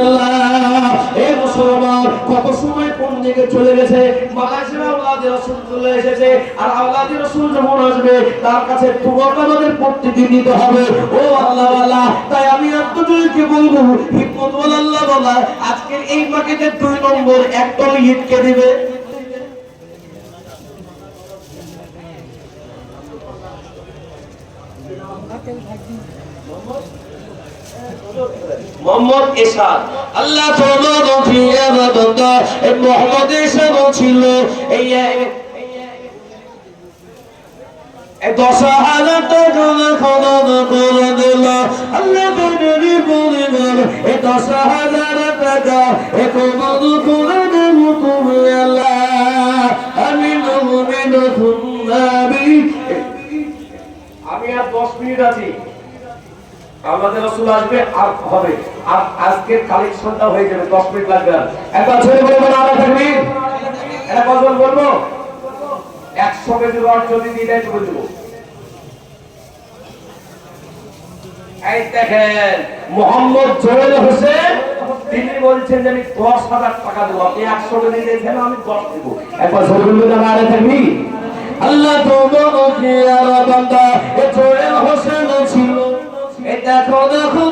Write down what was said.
আল্লাহ এ মুসলমান কত সময় কোন দিকে চলে গেছে? এসেছে। আর আওলাদের রাসূল যখন আসবে, তার কাছে তোমাকে আমাদের প্রত্যেকে দিতে হবে। ও আল্লাহ ওয়ালা তাই আমি আত্মজয়কে বলব, হিকমত আল্লাহ বলা আজকের এই মার্কেটের দুই নম্বর একদল ইটকে দিবে। মোহাম্মদ এরশাদ আল্লাহ আমি আমি আর দশ মিনিট আছি। আমাদের রসুল আসবে, আর হবে। আর আজকের কালেকশনটা হয়ে যাবে, দশ মিনিট লাগবে একবার ছেলে বলে বলে আলাদা থাকবি এটা কতজন বলব? একশো কেজি রড যদি দেয় চলে দেবো এই দেখেন, মোহাম্মদ জোয়েল হোসেন, তিনি বলছেন যে আমি দশ হাজার টাকা দেবো। আপনি একশো কেজি দিয়েছেন আমি দশ দেবো। একবার ছেলে বলবে না আরে থাকবি আল্লাহ তোমার কি আর বান্দা